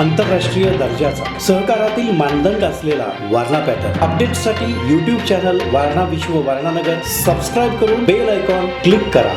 आंतरराष्ट्रीय दर्जाचा सहकारातील मानदंड असलेला वारणा पॅटर्न. अपडेटसाठी YouTube channel Warana Vishwa Warananagar subscribe करून बेल आयकॉन क्लिक करा.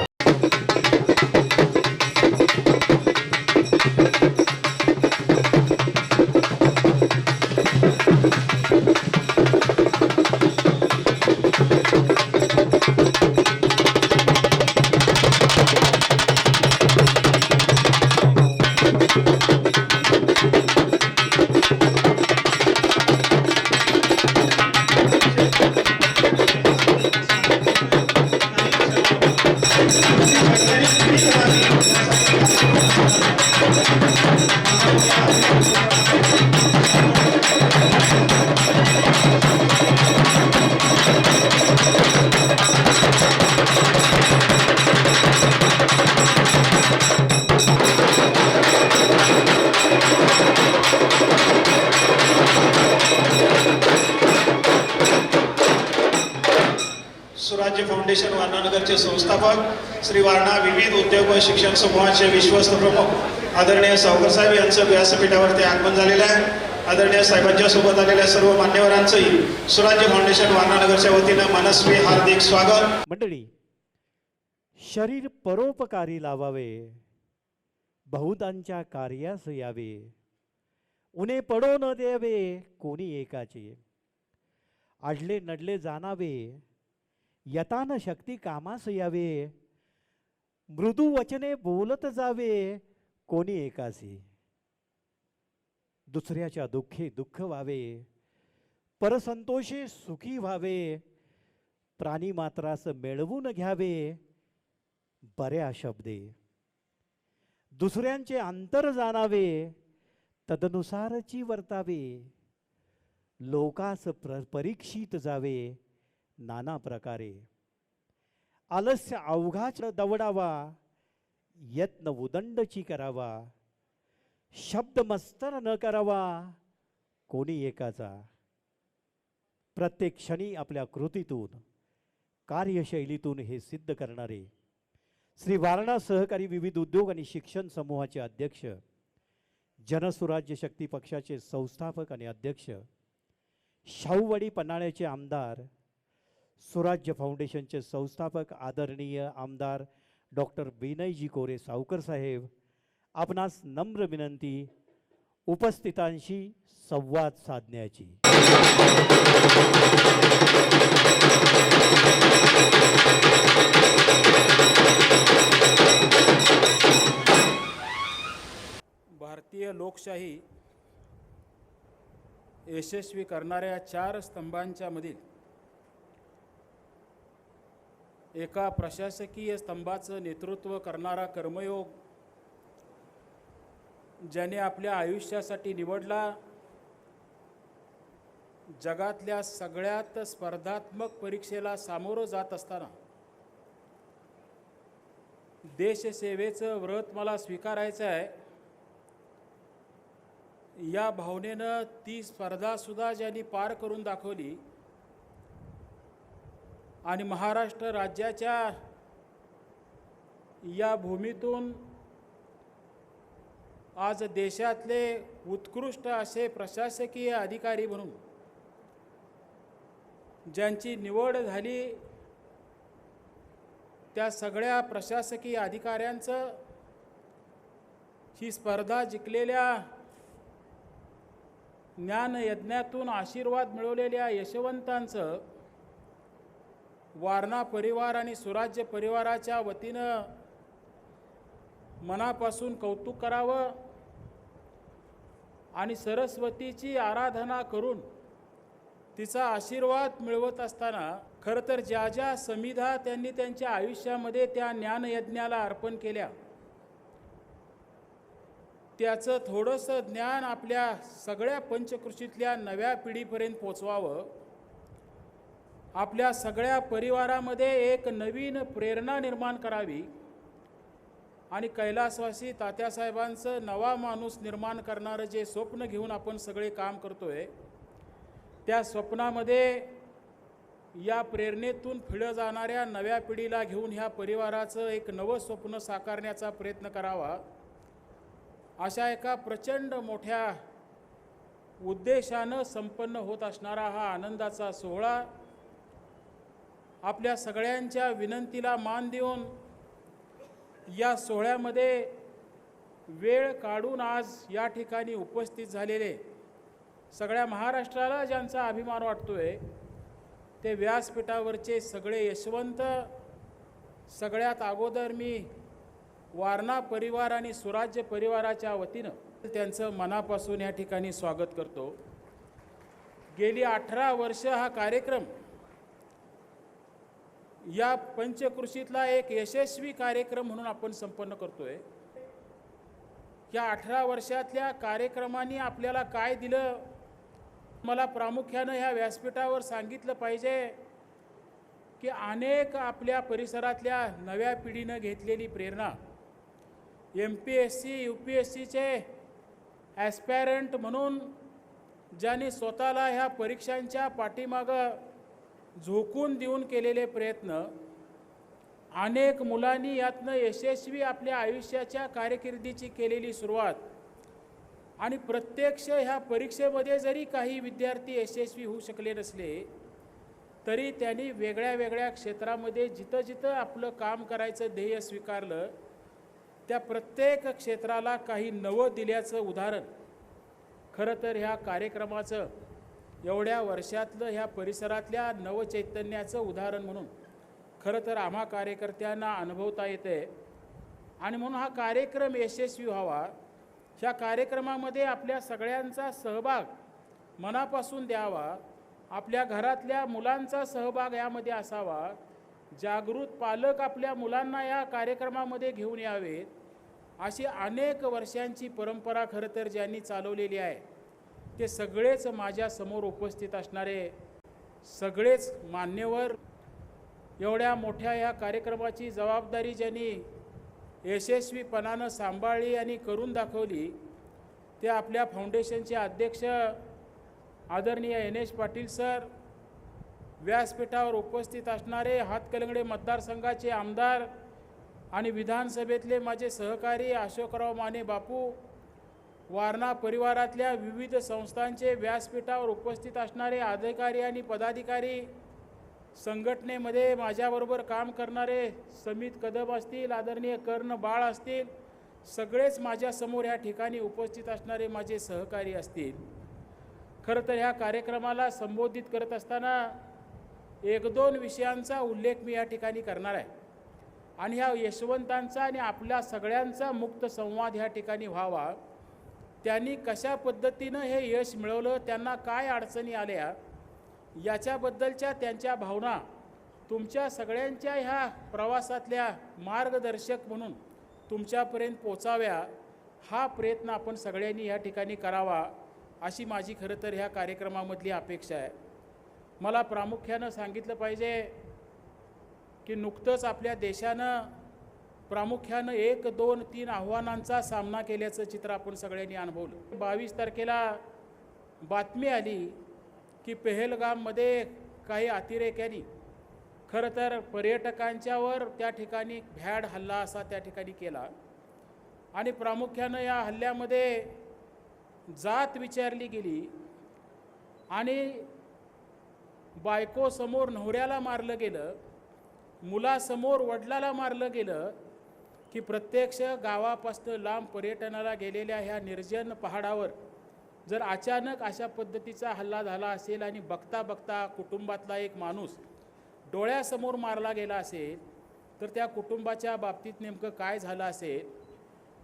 संस्थापक श्री वारणा विविध उद्योग व शिक्षण समूहाचे विश्वस्त प्रमुख आदरणीय सावकर साहेब यांचं व्यासपीठावरती आगमन झालेलं आहे. आदरणीय साहेबांच्या सोबत आलेल्या सर्व मान्यवरांचंही स्वराज्य फाउंडेशन वारणानगरच्या वतीनं मनस्वी हार्दिक स्वागत. मंडळी शरीर परोपकारी लावावे बहुतांच्या कार्यास यावे उन्हे पडो न द्यावे कोणी एकाचे आडले नडले जाणावे यतान शक्ती कामास यावे. मृदू वचने बोलत जावे. कोणी एकासी? दुसऱ्याच्या दुःखी दुःख व्हावे. परसंतोषे सुखी व्हावे. प्राणी मात्रास मिळवून घ्यावे. बऱ्या शब्दे. दुसऱ्यांचे अंतर जाणावे. तदनुसारची वर्तावे. लोकास प्र परीक्षित जावे. नाना प्रकारे. आलस्य अवघाच दवडावा यत्न उदंडची करावा शब्द मस्तर न करावा कोणी एकाचा? प्रत्येक क्षणी आपल्या कृतीतून कार्यशैलीतून हे सिद्ध करणारे. श्री वारणा सहकारी विविध उद्योग आणि शिक्षण समूहाचे अध्यक्ष जनसुराज्य शक्ती पक्षाचे संस्थापक आणि अध्यक्ष शाहूवाडी पन्हाळ्याचे आमदार सुराज्य फाउंडेशनचे संस्थापक आदरणीय आमदार डॉक्टर विनयजी कोरे सावकर साहेब आपणास नम्र विनंती उपस्थितांशी संवाद साधण्याची. भारतीय लोकशाही यशस्वी करणाऱ्या चार स्तंभांच्या मधील एका प्रशासकीय स्तंभाचं नेतृत्व करणारा कर्मयोग ज्याने आपल्या आयुष्यासाठी निवडला जगातल्या सगळ्यात स्पर्धात्मक परीक्षेला सामोरं जात असताना. देशसेवेचं व्रत मला स्वीकारायचं आहे. या भावनेनं ती स्पर्धासुद्धा ज्यांनी पार करून दाखवली आणि महाराष्ट्र राज्याच्या या भूमीतून आज देशातले उत्कृष्ट असे प्रशासकीय अधिकारी म्हणून ज्यांची निवड झाली त्या सगळ्या प्रशासकीय अधिकाऱ्यांचं ही स्पर्धा जिंकलेल्या ज्ञानयज्ञातून आशीर्वाद मिळवलेल्या यशवंतांचं वारणा परिवार आणि सुराज्य परिवाराच्या वतीनं मनापासून कौतुक करावं आणि सरस्वतीची आराधना करून तिचा आशीर्वाद मिळवत असताना खरं तर ज्या ज्या समिधा त्यांनी त्यांच्या आयुष्यामध्ये त्या ज्ञानयज्ञाला अर्पण केल्या त्याचं थोडंसं ज्ञान आपल्या सगळ्या पंचकृषीतल्या नव्या पिढीपर्यंत पोचवावं. आपल्या सगळ्या परिवारामध्ये एक नवीन प्रेरणा निर्माण करावी. आणि कैलासवासी तात्यासाहेबांचं नवा माणूस निर्माण करणारं जे स्वप्न घेऊन आपण सगळे काम करतो आहे त्या स्वप्नामध्ये या प्रेरणेतून फिळं जाणाऱ्या नव्या पिढीला घेऊन ह्या परिवाराचं एक नवं स्वप्न साकारण्याचा प्रयत्न करावा. अशा एका प्रचंड मोठ्या उद्देशानं संपन्न होत असणारा हा आनंदाचा सोहळा आपल्या सगळ्यांच्या विनंतीला मान देऊन या सोहळ्यामध्ये वेळ काढून आज या ठिकाणी उपस्थित झालेले सगळ्या महाराष्ट्राला ज्यांचा अभिमान वाटतो आहे ते व्यासपीठावरचे सगळे यशवंत सगळ्यात अगोदर मी वारणा परिवार आणि सुराज्य परिवाराच्या वतीनं त्यांचं मनापासून या ठिकाणी स्वागत करतो. गेली अठरा वर्ष हा कार्यक्रम या पंचकृषीतला एक यशस्वी कार्यक्रम म्हणून आपण संपन्न करतोय. या अठरा वर्षातल्या कार्यक्रमाने आपल्याला काय दिलं? मला प्रामुख्यानं ह्या व्यासपीठावर सांगितलं पाहिजे की अनेक आपल्या परिसरातल्या नव्या पिढीनं घेतलेली प्रेरणा M P S C U P S सीचे ॲस्पॅरंट म्हणून ज्यांनी स्वतःला ह्या परीक्षांच्या पाठीमागं झोकून देऊन केलेले प्रयत्न अनेक मुलांनी यातनं यशस्वी आपल्या आयुष्याच्या कारकिर्दीची केलेली सुरुवात. आणि प्रत्यक्ष ह्या परीक्षेमध्ये जरी काही विद्यार्थी यशस्वी होऊ शकले नसले तरी त्यांनी वेगळ्या वेगळ्या क्षेत्रामध्ये जिथं जिथं आपलं काम करायचं ध्येय स्वीकारलं त्या प्रत्येक क्षेत्राला काही नवं दिल्याचं उदाहरण. खरं तर ह्या कार्यक्रमाचं एवढ्या वर्षातलं ह्या परिसरातल्या नवचैतन्याचं उदाहरण म्हणून खरं तर आम्हा कार्यकर्त्यांना अनुभवता येते. आणि म्हणून हा कार्यक्रम यशस्वी व्हावा. ह्या कार्यक्रमामध्ये आपल्या सगळ्यांचा सहभाग मनापासून द्यावा. आपल्या घरातल्या मुलांचा सहभाग यामध्ये असावा. जागृत पालक आपल्या मुलांना या कार्यक्रमामध्ये घेऊन यावेत. अशी अनेक वर्षांची परंपरा खरं तर ज्यांनी चालवलेली आहे. ते सगळेच माझ्यासमोर उपस्थित असणारे सगळेच मान्यवर एवढ्या मोठ्या या कार्यक्रमाची जबाबदारी ज्यांनी यशस्वीपणानं सांभाळली आणि करून दाखवली ते आपल्या फाउंडेशनचे अध्यक्ष आदरणीय एन एच पाटील सर व्यासपीठावर उपस्थित असणारे हातकलंगडे मतदारसंघाचे आमदार आणि विधानसभेतले माझे सहकारी अशोकराव माने बापू वारणा परिवारातल्या विविध संस्थांचे व्यासपीठावर उपस्थित असणारे अधिकारी आणि पदाधिकारी संघटनेमध्ये माझ्याबरोबर काम करणारे समित कदम असतील आदरणीय कर्ण बाळ असतील सगळेच माझ्यासमोर ह्या ठिकाणी उपस्थित असणारे माझे सहकारी असतील. खरं तर ह्या कार्यक्रमाला संबोधित करत असताना एक दोन विषयांचा उल्लेख मी या ठिकाणी करणार आहे. आणि ह्या यशवंतांचा आणि आपल्या सगळ्यांचा मुक्त संवाद ह्या ठिकाणी व्हावा. त्यांनी कशा पद्धतीनं हे यश मिळवलं त्यांना काय अडचणी आल्या याच्याबद्दलच्या त्यांच्या भावना तुमच्या सगळ्यांच्या ह्या प्रवासातल्या मार्गदर्शक म्हणून तुमच्यापर्यंत पोचाव्या हा प्रयत्न आपण सगळ्यांनी या ठिकाणी करावा अशी माझी खरं तर ह्या कार्यक्रमामधली अपेक्षा आहे. मला प्रामुख्यानं सांगितलं पाहिजे की नुकतंच आपल्या देशानं प्रामुख्यानं एक दोन तीन आव्हानांचा सामना केल्याचं चित्र आपण सगळ्यांनी अनुभवलं. बावीस तारखेला बातमी आली की पेहलगाममध्ये काही अतिरेक्यांनी खरं तर पर्यटकांच्यावर त्या ठिकाणी भ्याड हल्ला असा त्या ठिकाणी केला. आणि प्रामुख्यानं या हल्ल्यामध्ये जात विचारली गेली आणि बायकोसमोर नवऱ्याला मारलं गेलं मुलासमोर वडिलाला मारलं गेलं की प्रत्यक्ष गावापासनं लांब पर्यटनाला गेलेल्या ह्या निर्जन पहाडावर जर अचानक अशा पद्धतीचा हल्ला झाला असेल आणि बघता बघता कुटुंबातला एक माणूस डोळ्यासमोर मारला गेला असेल तर त्या कुटुंबाच्या बाबतीत नेमकं काय झालं असेल?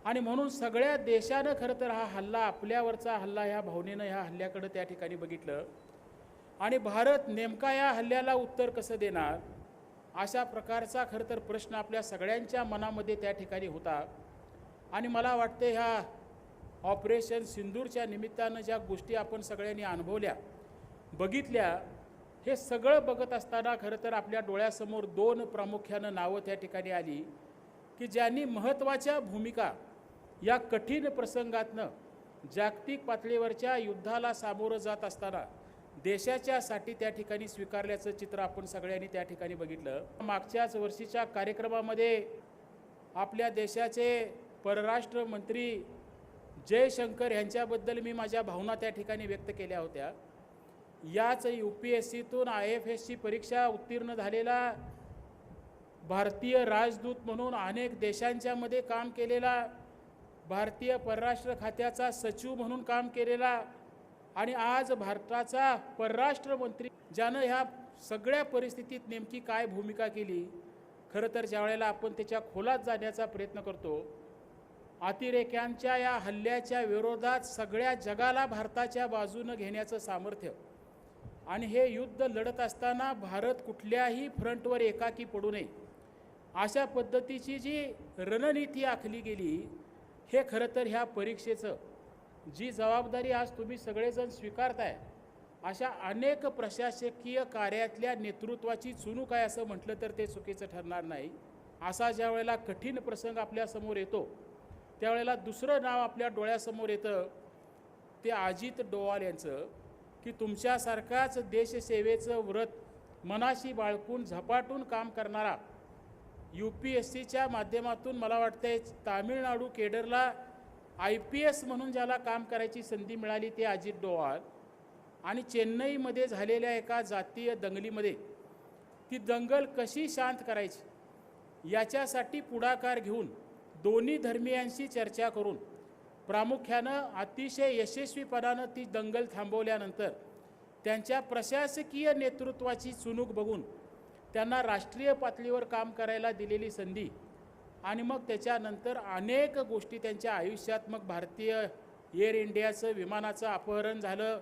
आणि म्हणून सगळ्या देशानं खरं तर हा हल्ला आपल्यावरचा हल्ला ह्या भावनेनं ह्या हल्ल्याकडं त्या ठिकाणी बघितलं. आणि भारत नेमका या हल्ल्याला उत्तर कसं देणार? अशा प्रकारचा खरं तर प्रश्न आपल्या सगळ्यांच्या मनामध्ये त्या ठिकाणी होता. आणि मला वाटते ह्या ऑपरेशन सिंदूरच्या निमित्तानं ज्या गोष्टी आपण सगळ्यांनी अनुभवल्या बघितल्या हे सगळं बघत असताना खरं तर आपल्या डोळ्यासमोर दोन प्रामुख्यानं नावं त्या ठिकाणी आली की ज्यांनी महत्त्वाच्या भूमिका या कठीण प्रसंगातनं जागतिक पातळीवरच्या युद्धाला सामोरं जात असताना देशाच्यासाठी त्या ठिकाणी स्वीकारल्याचं चित्र आपण सगळ्यांनी त्या ठिकाणी बघितलं. मागच्याच वर्षीच्या कार्यक्रमामध्ये आपल्या देशाचे परराष्ट्र मंत्री जयशंकर यांच्याबद्दल मी माझ्या भावना त्या ठिकाणी व्यक्त केल्या होत्या. याच यू पी एस सीतून आय एफ एसची परीक्षा उत्तीर्ण झालेला भारतीय राजदूत म्हणून अनेक देशांच्यामध्ये काम केलेला भारतीय परराष्ट्र खात्याचा सचिव म्हणून काम केलेला आणि आज भारताचा परराष्ट्र मंत्री ज्यानं ह्या सगळ्या परिस्थितीत नेमकी काय भूमिका केली खरं तर ज्यावेळेला आपण त्याच्या खोलात जाण्याचा प्रयत्न करतो अतिरेक्यांच्या या हल्ल्याच्या विरोधात सगळ्या जगाला भारताच्या बाजूनं घेण्याचं सामर्थ्य आणि हे युद्ध लढत असताना भारत कुठल्याही फ्रंटवर एकाकी पडू नये अशा पद्धतीची जी रणनीती आखली गेली हे खरं तर ह्या परीक्षेचं जी जबाबदारी आज तुम्ही सगळेजण स्वीकारताय अशा अनेक प्रशासकीय कार्यातल्या नेतृत्वाची चुणूक आहे असं म्हटलं तर ते चुकीचं ठरणार नाही. असा ज्या वेळेला कठीण प्रसंग आपल्यासमोर येतो त्यावेळेला दुसरं नाव आपल्या डोळ्यासमोर येतं ते अजित डोवाल यांचं की तुमच्यासारखाच देशसेवेचं व्रत मनाशी बाळकून झपाटून काम करणारा यू पी एस सीच्या माध्यमातून मला वाटतंय तामिळनाडू केडरला आय पी एस म्हणून ज्याला काम करायची संधी मिळाली ते अजित डोवाल. आणि चेन्नईमध्ये झालेल्या एका जातीय दंगलीमध्ये ती दंगल कशी शांत करायची? याच्यासाठी पुढाकार घेऊन दोन्ही धर्मियांशी चर्चा करून प्रामुख्यानं अतिशय यशस्वीपणानं ती दंगल थांबवल्यानंतर त्यांच्या प्रशासकीय नेतृत्वाची चुणूक बघून त्यांना राष्ट्रीय पातळीवर काम करायला दिलेली संधी आणि मग त्याच्यानंतर अनेक गोष्टी त्यांच्या आयुष्यात मग भारतीय एअर इंडियाचं विमानाचं अपहरण झालं.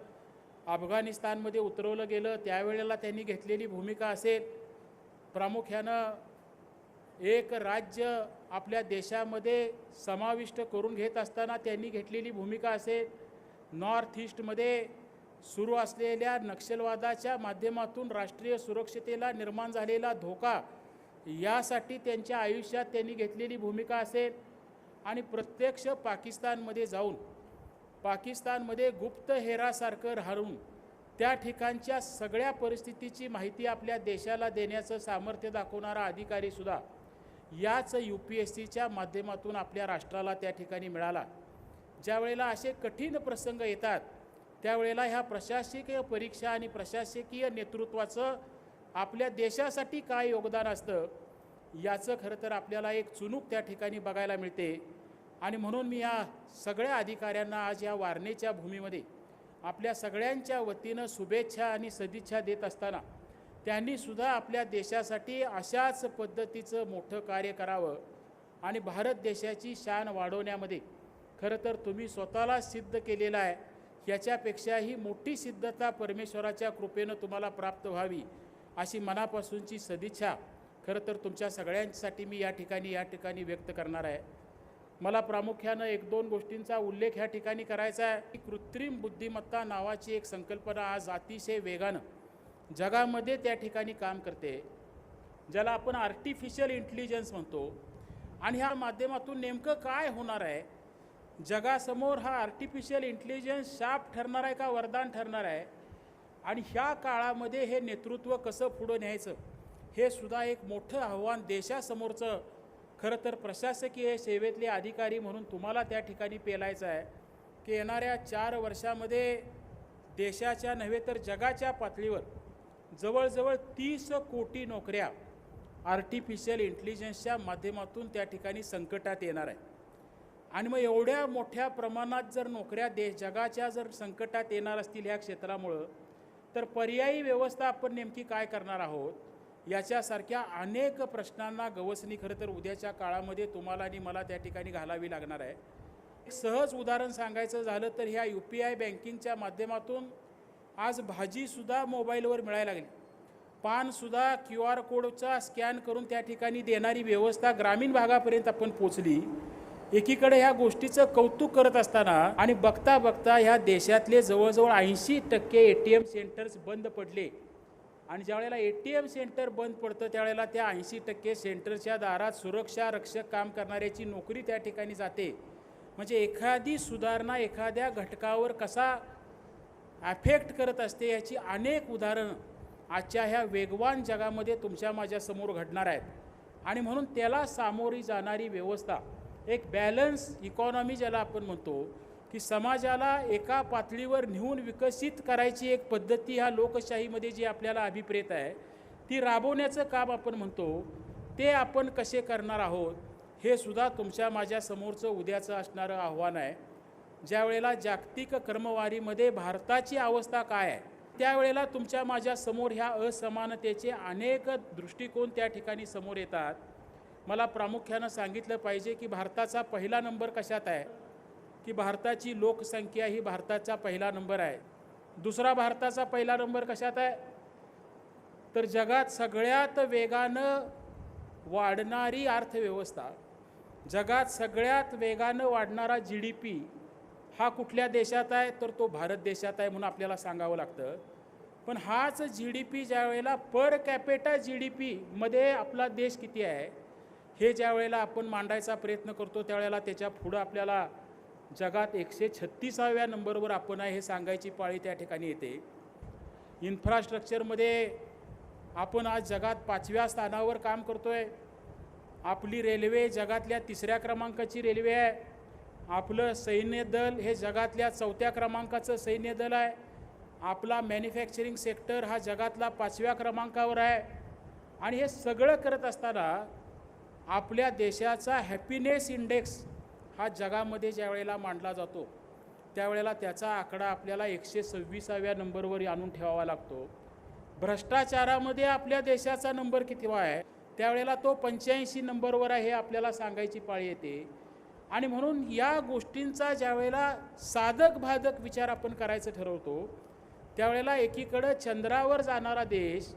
अफगाणिस्तानमध्ये उतरवलं गेलं. त्यावेळेला त्यांनी घेतलेली भूमिका असेल. प्रामुख्यानं एक राज्य आपल्या देशामध्ये समाविष्ट करून घेत असताना त्यांनी घेतलेली भूमिका असेल. नॉर्थ ईस्टमध्ये सुरू असलेल्या नक्षलवादाच्या माध्यमातून राष्ट्रीय सुरक्षतेला निर्माण झालेला धोका यासाठी त्यांच्या आयुष्यात त्यांनी घेतलेली भूमिका असेल. आणि प्रत्यक्ष पाकिस्तानमध्ये जाऊन पाकिस्तानमध्ये गुप्त हेरासारखं राहून त्या ठिकाणच्या सगळ्या परिस्थितीची माहिती आपल्या देशाला देण्याचं सामर्थ्य दाखवणारा अधिकारीसुद्धा याच यू पी एस सीच्या माध्यमातून आपल्या राष्ट्राला त्या ठिकाणी मिळाला. ज्यावेळेला असे कठीण प्रसंग येतात त्यावेळेला ह्या प्रशासकीय परीक्षा आणि प्रशासकीय नेतृत्वाचं आपल्या देशासाठी काय योगदान असतं याचं खरं तर आपल्याला एक चुनूक त्या ठिकाणी बघायला मिळते. आणि म्हणून मी या सगळ्या अधिकाऱ्यांना आज या वारणेच्या भूमीमध्ये आपल्या सगळ्यांच्या वतीनं शुभेच्छा आणि सदिच्छा देत असताना त्यांनी सुद्धा आपल्या देशासाठी अशाच पद्धतीचं मोठं कार्य करावं आणि भारत देशाची शान वाढवण्यामध्ये खरं तर तुम्ही स्वतःला सिद्ध केलेलं आहे. याच्यापेक्षाही मोठी सिद्धता परमेश्वराच्या कृपेनं तुम्हाला प्राप्त व्हावी. अशी मनापासूनची सदिच्छा खरं तर तुमच्या सगळ्यांसाठी मी या ठिकाणी या ठिकाणी व्यक्त करणार आहे. मला प्रामुख्यानं एक दोन गोष्टींचा उल्लेख ह्या ठिकाणी करायचा आहे. की कृत्रिम बुद्धिमत्ता नावाची एक संकल्पना आज अतिशय वेगानं जगामध्ये त्या ठिकाणी काम करते ज्याला आपण आर्टिफिशियल इंटेलिजन्स म्हणतो. आणि ह्या माध्यमातून नेमकं काय होणार आहे? जगासमोर हा आर्टिफिशियल इंटेलिजन्स शाप ठरणार आहे का वरदान ठरणार आहे? आणि ह्या काळामध्ये हे नेतृत्व कसं पुढं न्यायचं? हे सुद्धा एक मोठं आव्हान देशासमोरचं. खरं तर प्रशासकीय सेवेतले अधिकारी म्हणून तुम्हाला त्या ठिकाणी पेलायचं आहे की येणाऱ्या चार वर्षामध्ये देशाच्या नव्हे तर जगाच्या पातळीवर जवळजवळ तीस कोटी नोकऱ्या आर्टिफिशियल इंटेलिजन्सच्या माध्यमातून त्या ठिकाणी संकटात येणार आहे आणि मग एवढ्या मोठ्या प्रमाणात जर नोकऱ्या देश जगाच्या जर संकटात येणार असतील ह्या क्षेत्रामुळं तर पर्यायी व्यवस्था आपण नेमकी काय करणार आहोत? याच्यासारख्या अनेक प्रश्नांना गवसणी खरं तर उद्याच्या काळामध्ये तुम्हाला आणि मला त्या ठिकाणी घालावी लागणार आहे. एक सहज उदाहरण सांगायचं झालं तर ह्या यू पी आय बँकिंगच्या माध्यमातून आज भाजीसुद्धा मोबाईलवर मिळायला लागली. पानसुद्धा क्यू आर कोडचा स्कॅन करून त्या ठिकाणी देणारी व्यवस्था ग्रामीण भागापर्यंत आपण पोचली. एकीकडे ह्या गोष्टीचं कौतुक करत असताना आणि बघता बघता ह्या देशातले जवळजवळ ऐंशी टक्के ए टी एम सेंटर्स बंद पडले. आणि ज्यावेळेला ए टी एम सेंटर बंद पडतं त्यावेळेला त्या ऐंशी टक्के सेंटरच्या दारात सुरक्षा रक्षक काम करणाऱ्याची नोकरी त्या ठिकाणी जाते. म्हणजे एखादी सुधारणा एखाद्या घटकावर कसा अफेक्ट करत असते याची अनेक उदाहरणं आजच्या ह्या वेगवान जगामध्ये तुमच्या माझ्यासमोर घडणार आहेत. आणि म्हणून त्याला सामोरी जाणारी व्यवस्था एक बॅलन्स इकॉनॉमी ज्याला आपण म्हणतो की समाजाला एका पातळीवर नेऊन विकसित करायची एक पद्धती ह्या लोकशाहीमध्ये जी आपल्याला अभिप्रेत आहे ती राबवण्याचं काम आपण म्हणतो ते आपण कसे करणार आहोत हे सुद्धा तुमच्या माझ्या समोरचं उद्याचं असणारं आव्हान आहे. ज्यावेळेला जागतिक क्रमवारीमध्ये भारताची अवस्था काय आहे त्यावेळेला तुमच्या माझ्यासमोर ह्या असमानतेचे अनेक दृष्टिकोन त्या ठिकाणी समोर येतात. मला प्रामुख्यानं सांगितलं पाहिजे की भारताचा पहिला नंबर कशात आहे? की भारताची लोकसंख्या ही भारताचा पहिला नंबर आहे. दुसरा भारताचा पहिला नंबर कशात आहे? तर जगात सगळ्यात वेगानं वाढणारी अर्थव्यवस्था जगात सगळ्यात वेगानं वाढणारा जी डी पी हा कुठल्या देशात आहे? तर तो भारत देशात आहे म्हणून आपल्याला सांगावं लागतं. पण हाच जी डी पी ज्या वेळेला पर कॅपेटा जी डी पीमध्ये आपला देश किती आहे? हे ज्या वेळेला आपण मांडायचा प्रयत्न करतो त्यावेळेला त्याच्या पुढं आपल्याला जगात एकशे छत्तीसाव्या नंबरवर आपण आहे हे सांगायची पाळी त्या ठिकाणी येते. इन्फ्रास्ट्रक्चरमध्ये आपण आज जगात पाचव्या स्थानावर काम करतो आहे आपली रेल्वे जगातल्या तिसऱ्या क्रमांकाची रेल्वे आहे. आपलं सैन्य दल हे जगातल्या चौथ्या क्रमांकाचं सैन्य दल आहे. आपला मॅन्युफॅक्चरिंग सेक्टर हा जगातला पाचव्या क्रमांकावर आहे. आणि हे सगळं करत असताना आपल्या देशाचा हॅपीनेस इंडेक्स हा जगामध्ये ज्या वेळेला मांडला जातो त्यावेळेला त्याचा आकडा आपल्याला एकशे सव्वीसाव्या नंबरवर आणून ठेवावा लागतो. भ्रष्टाचारामध्ये आपल्या देशाचा नंबर कितीवा आहे? त्यावेळेला तो पंच्याऐंशी नंबरवर आहे हे आपल्याला सांगायची पाळी येते. आणि म्हणून या गोष्टींचा ज्यावेळेला साधक भाधक विचार आपण करायचं ठरवतो त्यावेळेला एकीकडं चंद्रावर जाणारा देश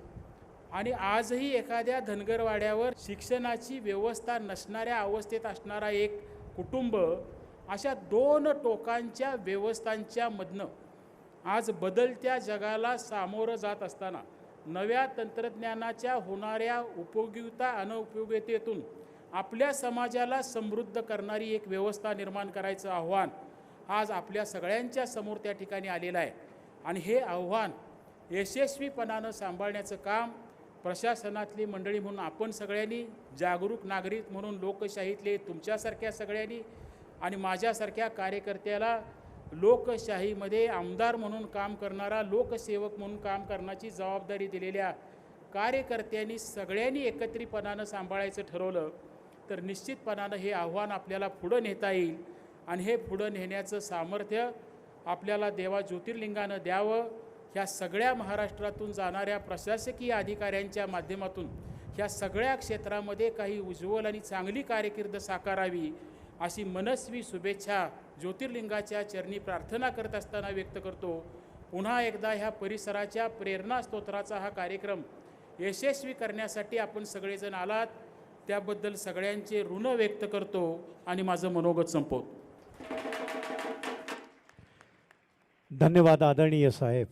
आणि आजही एखाद्या धनगरवाड्यावर शिक्षणाची व्यवस्था नसणाऱ्या अवस्थेत असणारा एक कुटुंब अशा दोन टोकांच्या व्यवस्थांच्या मधनं आज बदलत्या जगाला सामोरं जात असताना नव्या तंत्रज्ञानाच्या होणाऱ्या उपयोगिता अनउपयोगितेतून आपल्या समाजाला समृद्ध करणारी एक व्यवस्था निर्माण करायचं आव्हान आज आपल्या सगळ्यांच्या समोर त्या ठिकाणी आलेलं आहे. आणि हे आव्हान यशस्वीपणानं सांभाळण्याचं काम प्रशासनातली मंडळी म्हणून आपण सगळ्यांनी जागरूक नागरिक म्हणून लोकशाहीतले तुमच्यासारख्या सगळ्यांनी आणि माझ्यासारख्या कार्यकर्त्याला लोकशाहीमध्ये आमदार म्हणून काम करणारा लोकसेवक म्हणून काम करण्याची जबाबदारी दिलेल्या कार्यकर्त्यांनी सगळ्यांनी एकत्रितपणानं सांभाळायचं ठरवलं तर निश्चितपणानं हे आव्हान आपल्याला पुढं नेता येईल आणि हे पुढं नेण्याचं सामर्थ्य आपल्याला देवा ज्योतिर्लिंगानं द्यावं. ह्या सगळ्या महाराष्ट्रातून जाणाऱ्या प्रशासकीय अधिकाऱ्यांच्या माध्यमातून ह्या सगळ्या क्षेत्रामध्ये काही उज्ज्वल आणि चांगली कारकीर्द साकारावी अशी मनस्वी शुभेच्छा ज्योतिर्लिंगाच्या चरणी प्रार्थना करत असताना व्यक्त करतो. पुन्हा एकदा ह्या परिसराच्या प्रेरणा स्तोत्राचा हा कार्यक्रम यशस्वी करण्यासाठी आपण सगळेजण आलात. त्याबद्दल सगळ्यांचे ऋण व्यक्त करतो आणि माझं मनोगत संपवतो. धन्यवाद आदरणीय साहेब.